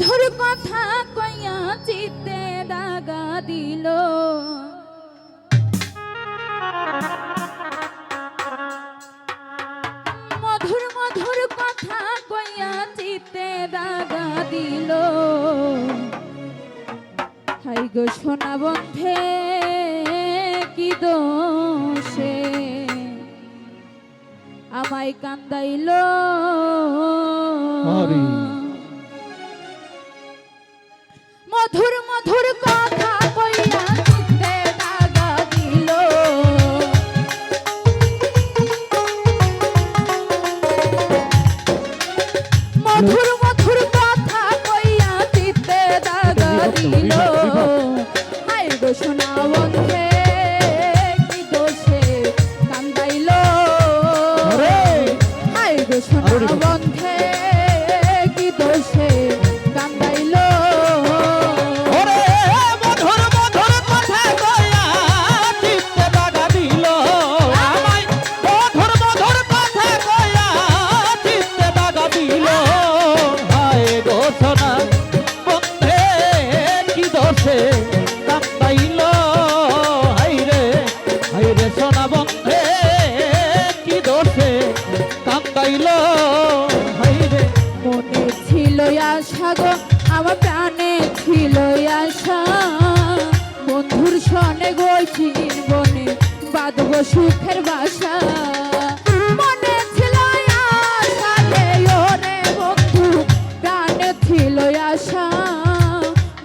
মধুর কথা কইয়া চিত্তে দাগা দিল। মধুর মধুর কথা কইয়া চিত্তে দাগা দিল। হাই গো সোনা বন্ধে, কি দোষে? আমায় কান্দাইল। হরি মধুর মধুর কথা কইয়া মধুর মধুর কথা কইয়া দিল। শোনা কি দোষে কান্দাইল। হাই গো শোনা গো, আমার প্রাণে ছিল আশা। বন্ধুর সনে গইছি বনে বাঁধব সুখের বাসা।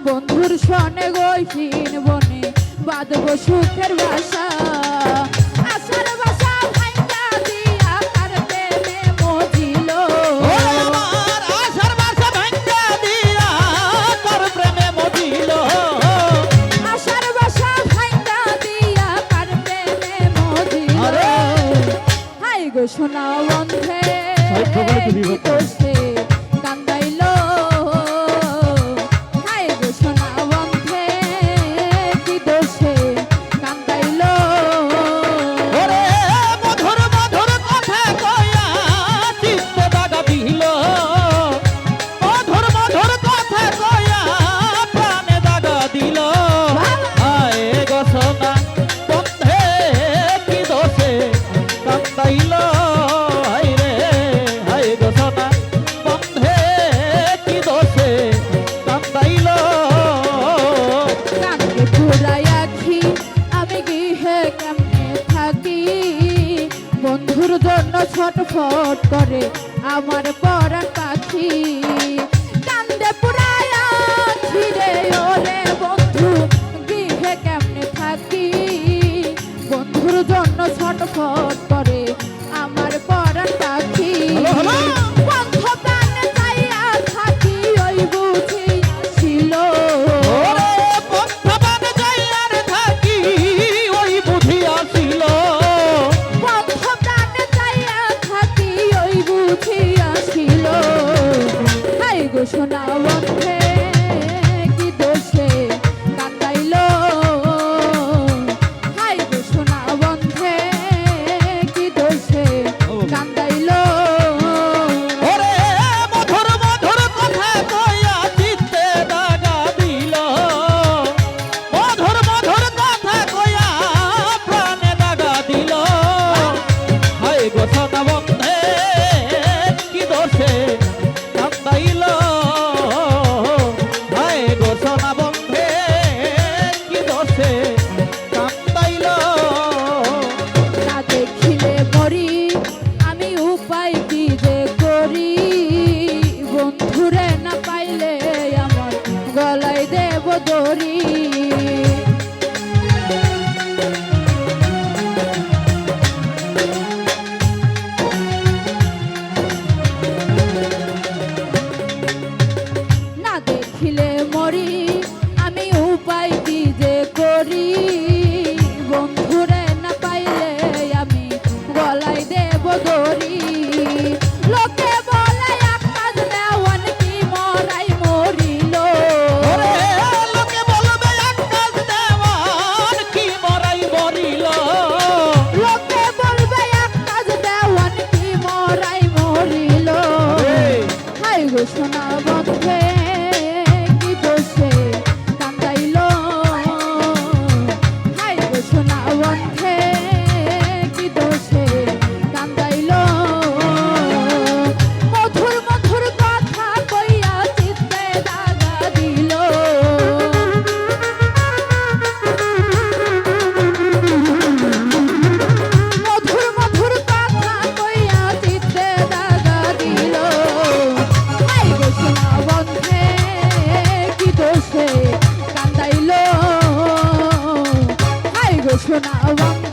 বন্ধুর সনে গইছি বনে বাদব সুখের বাসা। আশার Thank you, Thursday. ছটফট করে আমার পরাণ পাখি। দরি। না দেখিলে মরি, আমি উপায় কি যে করি? বন্ধুরে না পাইলে আমি গলায় দেব দরি Astronaut Around